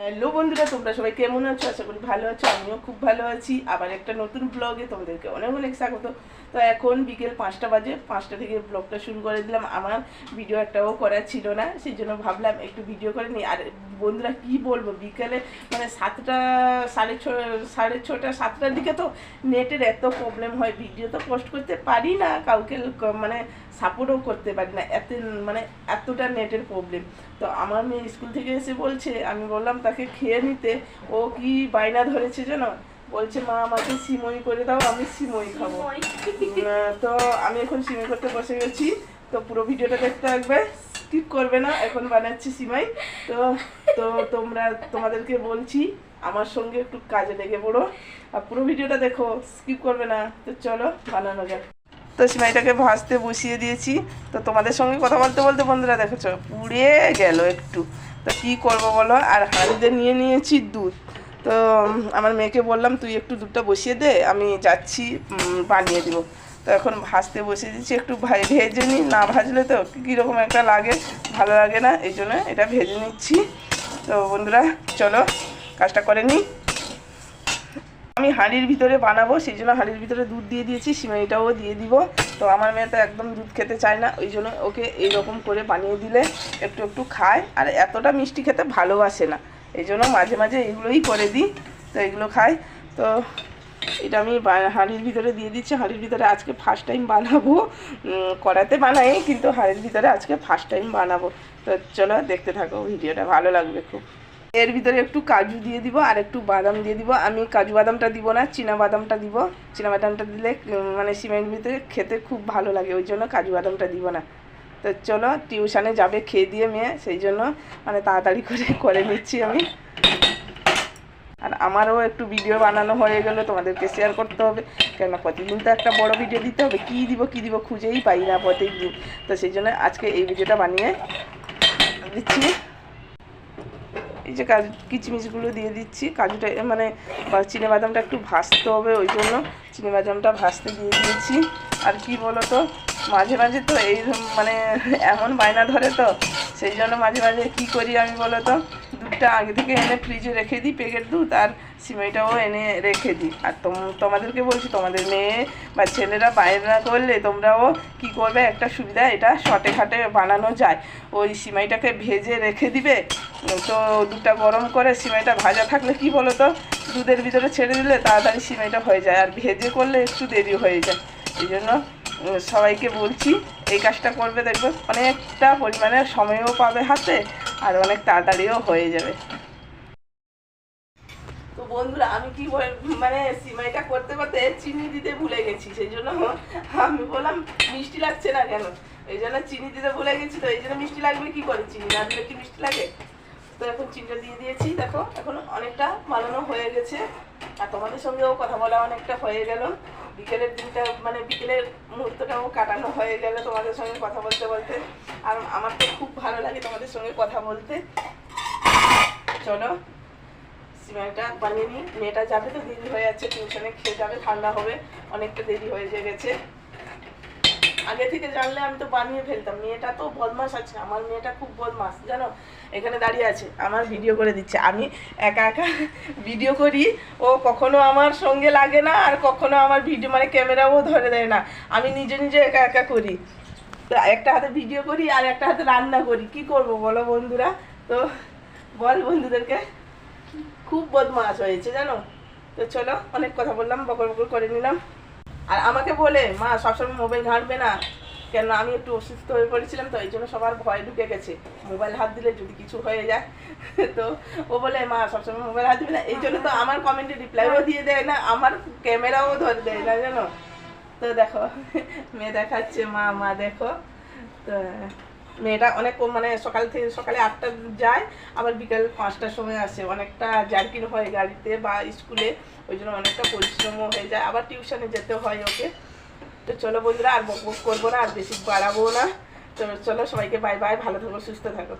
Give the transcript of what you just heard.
Hello বন্ধুরা, তোমরা সবাই কেমন আছো? আশা করি ভালো আছো, আমিও খুব ভালো আছি। আবার একটা নতুন ব্লগে তোমাদেরকে অনেক অনেক স্বাগত। তো এখন বিকেল পাঁচটা বাজে, পাঁচটা থেকে ব্লগটা শুরু করে দিলাম। আমার ভিডিও একটাও করা ছিল না সেই জন্য ভাবলাম একটু ভিডিও করে নিই। আর বন্ধুরা, কি বলব, বিকেলে মানে সাতটা, সাড়ে ছ, সাড়ে ছটা, সাতটার দিকে তো নেটের এত প্রবলেম হয়। ভিডিও তো পোস্ট করতে পারি না, কাউকে মানে সাপোর্টও করতে পারি না। এত মানে এতটা নেটের প্রবলেম তো আমার মেয়ে স্কুল থেকে এসে বলছে, আমি বললাম তাকে খেয়ে নিতে। ও কি বায়না ধরেছে জানো? বলছে মা আমাকে সিমই করে দাও আমি সিমই খাব। তো আমি এখন সিমই করতে বসে গেছি। তো পুরো ভিডিওটা দেখতে থাকবে। স্কিপ করবে না এখন বানাচ্ছি সিমাই। তো তো তোমরা তোমাদেরকে বলছি আমার সঙ্গে একটু কাজে লেগে পড়ো। আর পুরো ভিডিওটা দেখো স্কিপ করবে না। তো চলো বানানো যাক। তো সিমাইটাকে ভাজতে বসিয়ে দিয়েছি। তো তোমাদের সঙ্গে কথা বলতে বলতে বন্ধুরা দেখেছ পুড়ে গেল একটু। তো কী করব বলো? আর হাঁড়িতে নিয়ে নিয়েছি দুধ। তো আমার মেয়েকে বললাম, তুই একটু দুধটা বসিয়ে দে, আমি যাচ্ছি বানিয়ে দেবো। তো এখন ভাজতে বসিয়ে দিচ্ছি একটু ভেজে নিই, না ভাজলে তো কীরকম একটা লাগে, ভালো লাগে না, এই জন্য এটা ভেজে নিচ্ছি। তো বন্ধুরা, চলো, কাজটা করে নিই। আমি হাঁড়ির ভিতরে বানাবো, সেই জন্য হাঁড়ির ভিতরে দুধ দিয়ে দিয়েছি, সিমাইটাও দিয়ে দিব। তো আমার মেয়ে তো একদম দুধ খেতে চায় না, ওই জন্য ওকে এইরকম করে বানিয়ে দিলে একটু একটু খায়। আর এতটা মিষ্টি খেতে ভালোবাসে না, এই জন্য মাঝে মাঝে এগুলোই করে দিই, তো এগুলো খায় তো এটা আমি হাঁড়ির ভিতরে দিয়ে দিচ্ছি, হাঁড়ির ভিতরে আজকে ফার্স্ট টাইম বানাবো। কড়াতে বানাই, কিন্তু হাঁড়ির ভিতরে আজকে ফার্স্ট টাইম বানাবো। তো চলো দেখতে থাকো, ভিডিওটা ভালো লাগবে খুব। এর ভিতরে একটু কাজু দিয়ে দিব আর একটু বাদাম দিয়ে দিব। আমি কাজু বাদামটা দিব না, চীনা বাদামটা দিব। চীনা বাদামটা দিলে মানে সিমেন্ট ভিতরে খেতে খুব ভালো লাগে, ওই জন্য কাজু বাদামটা দিব না। তো চলো, টিউশনে যাবে খেয়ে দিয়ে মেয়ে, সেই জন্য মানে তাড়াতাড়ি করে করে নিচ্ছি আমি। আর আমারও একটু ভিডিও বানানো হয়ে গেলে, তোমাদেরকে শেয়ার করতে হবে। কেন প্রতিদিন তো একটা বড় ভিডিও দিতে হবে, কী দিব কী দিব খুঁজেই পাই না প্রত্যেকদিন তো সেই জন্য আজকে এই ভিডিওটা বানিয়ে দিচ্ছি। এই যে কাজু, কিচমিচগুলো দিয়ে দিচ্ছি। কাজুটা মানে চিনে বাদামটা একটু ভাজতে হবে, ওই জন্য চিনে বাদামটা ভাজতে দিয়ে দিয়েছি। আর কি বলো তো মাঝে মাঝে তো এই মানে এমন বায়না ধরে তো, সেই জন্য মাঝে মাঝে কি করি আমি বলো তো দুধটা আগে থেকে এনে ফ্রিজে রেখে দিই প্যাকেট দুধ আর সিমাইটাও এনে রেখে দিই। আর তোম, তোমাদেরকে বলছি, তোমাদের মেয়ে বা ছেলেরা বাইরে না করলে তোমরাও কি করবে? একটা সুবিধা, এটা শর্টে খাটে বানানো যায়। ওই সিমাইটাকে ভেজে রেখে দিবে। তো দুধটা গরম করে সিমাইটা ভাজা থাকলে কি বলো তো দুধের ভিতরে ছেড়ে দিলে তাড়াতাড়ি সিমাইটা হয়ে যায়। আর ভেজে করলে একটু দেরি হয়ে যায়। এই জন্য সবাইকে বলছি, এই কাজটা করবে দেখবে। অনেকটা পরিমাণে সময়ও পাবে হাতে। আর অনেক তাড়াতাড়িও হয়ে যাবে। তো বন্ধুরা, আমি কি মানে সিমাইটা করতে করতে চিনি দিতে ভুলে গেছি, সেই জন্য আমি বললাম মিষ্টি লাগছে না কেন? এই জন্য চিনি দিতে ভুলে গেছি তো, এই জন্য মিষ্টি লাগবে কি করে? চিনি না দিলে কি মিষ্টি লাগে? তো এখন চিনিটা দিয়ে দিয়েছি, দেখো, এখন অনেকটা বানানো হয়ে গেছে। আর তোমাদের সঙ্গেও কথা বলা অনেকটা হয়ে গেল। বিকেলের দিনটা মানে বিকেলের মুহূর্তটাও কাটানো হয়ে গেলে তোমাদের সঙ্গে কথা বলতে বলতে, আর আমার তো খুব ভালো লাগে তোমাদের সঙ্গে কথা বলতে। চলো সিমেন্টটা বানিয়ে নিই। মেয়েটা যাবে তো দেরি হয়ে যাচ্ছে, টিউশনে খেয়ে যাবে, ঠান্ডা হবে, অনেকটা দেরি হয়ে গেছে। আগে থেকে জানলে আমি তো বানিয়ে ফেলতাম। মেয়েটা তো বদমাস আছে, আমার মেয়েটা খুব বদমাস জানো? এখানে দাঁড়িয়ে আছে, আমার ভিডিও করে দিচ্ছে। আমি একা একা ভিডিও করি, ও কখনো আমার সঙ্গে লাগে না, আর কখনো আমার ভিডিও মানে ক্যামেরাও ধরে দেয় না। আমি নিজে নিজে একা একা করি। তো একটা হাতে ভিডিও করি, আর একটা হাতে রান্না করি। কি করব বলো বন্ধুরা? তো বল বন্ধুদেরকে, খুব বদমাস হয়েছে, জানো? তো চলো, অনেক কথা বললাম, বকর বকর করে নিলাম। আর আমাকে বলে, মা, সবসময় মোবাইল ঘাঁটবে না। কেন আমি একটু অসুস্থ হয়ে পড়েছিলাম, তো এই জন্য সবার ভয় ঢুকে গেছে। মোবাইল হাত দিলে যদি কিছু হয়ে যায়, তো ও বলে, মা, সবসময় মোবাইল হাত দিবে না। এই জন্য তো আমার কমেন্টে রিপ্লাইও দিয়ে দেয় না, আমার ক্যামেরাও ধরে দেয় না, জানো? তো দেখো, মেয়ে দেখাচ্ছে, মা মা, দেখো। তো মেয়েটা অনেক মানে সকাল থেকে সকালে আটটা যায়, আবার বিকাল পাঁচটার সময় আসে। অনেকটা জার্কিন হয় গাড়িতে বা স্কুলে, ওই জন্য অনেকটা পরিশ্রমও হয়ে যায়। আবার টিউশনে যেতে হয় ওকে। তো চলো বন্ধুরা, আর বক বক করব না, আর বেশি বাড়াবো না। তো চলো সবাইকে বাই বাই ভালো থাকো, সুস্থ থাকো।